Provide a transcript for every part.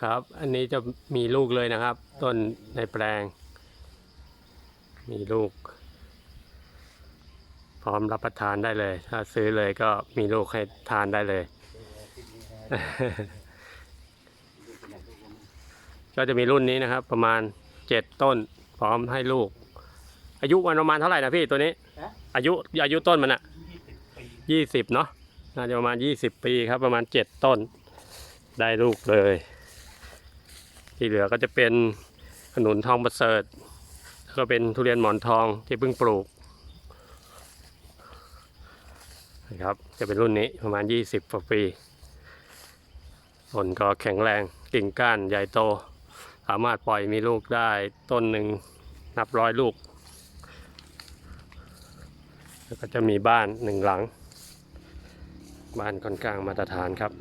ครับ อันนี้จะมีลูกเลยนะครับ ต้นในแปลง มีลูก พร้อมรับประทานได้เลย ถ้าซื้อเลยก็มีลูกให้ทานได้เลย ก็จะมีรุ่นนี้นะครับ ประมาณเจ็ดต้น พร้อมให้ลูก อายุมันประมาณเท่าไหร่นะพี่ตัวนี้ฮะอายุอายุต้นมันอะยี่สิบเนาะน่าจะประมาณยี่สิบปีครับ ประมาณเจ็ดต้น ได้ลูกเลย ที่เหลือก็จะเป็นขนุนทองประเสริฐแล้วก็เป็นทุเรียนหมอนทองที่เพิ่งปลูกนะครับจะเป็นรุ่นนี้ประมาณ 20กว่าปีต้นก็แข็งแรงกิ่งก้านใหญ่โต สามารถปล่อยมีลูกได้ต้นหนึ่งนับร้อยลูก แล้วก็จะมีบ้านหนึ่งหลัง บ้านค่อนข้างมาตรฐานครับ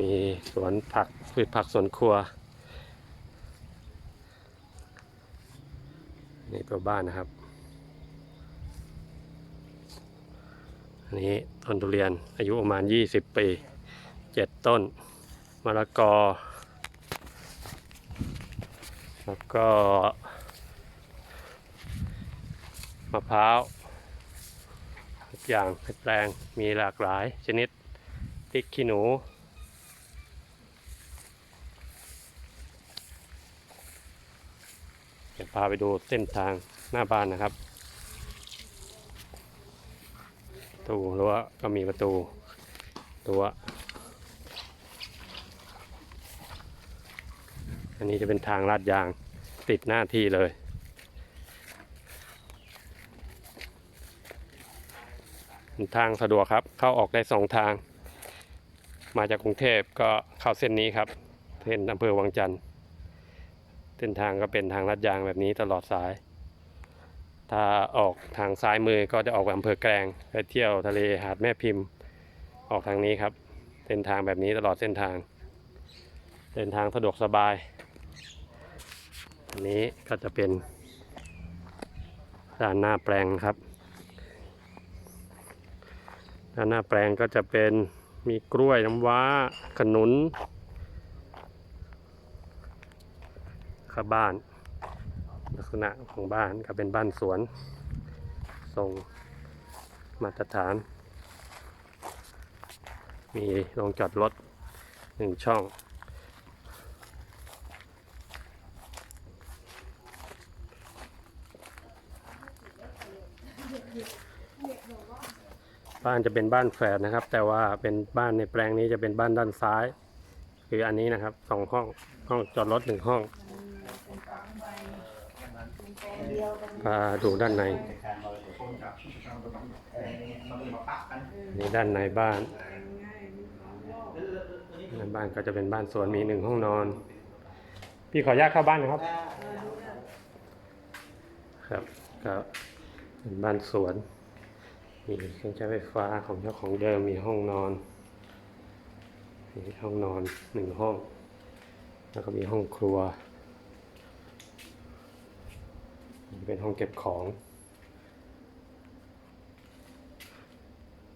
มีสวนผักพืชผักสวนครัว นี่ตัวบ้านนะครับอันนี้ต้นทุเรียนอายุประมาณ 20 ปี 7 ต้นมะละกอ แล้วก็มะพร้าวทุกอย่างในแปลงมีหลากหลายชนิดพริกขี้หนู เดี๋ยวพาไปดูเส้นทางหน้าบ้านนะครับประตูรั้วก็มีประตูรั้วอันนี้จะเป็นทางลาดยางติดหน้าที่เลย ทางสะดวกครับเข้าออกได้สองทาง มาจากกรุงเทพก็เข้าเส้นนี้ครับเส้นอำเภอวังจันทร์ เส้นทางก็เป็นทางลาดยางแบบนี้ตลอดสาย ถ้าออกทางซ้ายมือก็จะออกไปอำเภอแกลงไปเที่ยวทะเลหาดแม่พิมพ์ ออกทางนี้ครับ เส้นทางแบบนี้ตลอดเส้นทาง เดินทางสะดวกสบาย อันนี้ก็จะเป็นด้านหน้าแปลงครับ ด้านหน้าแปลงก็จะเป็นมีกล้วยน้ำว้าขนุน ครับบ้าน ลักษณะของบ้านก็เป็นบ้านสวนทรงมาตรฐาน มีโรงจอดรถหนึ่งช่อง บ้านจะเป็นบ้านแฝดนะครับ แต่ว่าเป็นบ้านในแปลงนี้จะเป็นบ้านด้านซ้าย คืออันนี้นะครับสองห้องห้องจอดรถหนึ่งห้อง พาดูด้านในนี่ด้านในบ้านในบ้านก็จะเป็นบ้านสวนมีหนึ่งห้องนอน พี่ขออนุญาตเข้าบ้านนะครับ ครับก็เป็นบ้านสวน มีเครื่องใช้ไฟฟ้าของเจ้าของเดิมมีห้องนอนมีห้องนอนหนึ่งห้อง แล้วก็มีห้องครัว นี่เป็นห้องเก็บของ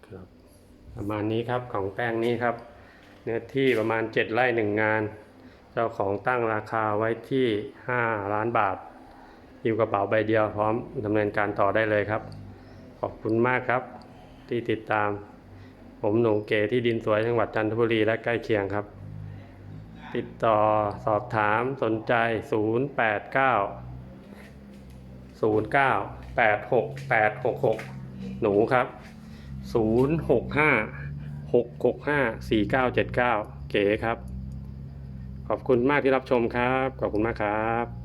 ครับประมาณนี้ครับของแป้งนี้ครับ เนื้อที่ประมาณ 7 ไร่หนึ่งงาน เจ้าของตั้งราคาไว้ที่ 5 ล้านบาทอยู่กระเป๋าใบเดียวพร้อมดำเนินการต่อได้เลยครับ ขอบคุณมากครับ ที่ติดตาม ผมหนูเก๋ที่ดินสวยจังหวัดจันทบุรีและใกล้เคียงครับ ติดต่อสอบถามสนใจ 089 09 86 866 หนูครับ 065 665 4979 เก๋ครับ ขอบคุณมากที่รับชมครับ ขอบคุณมากครับ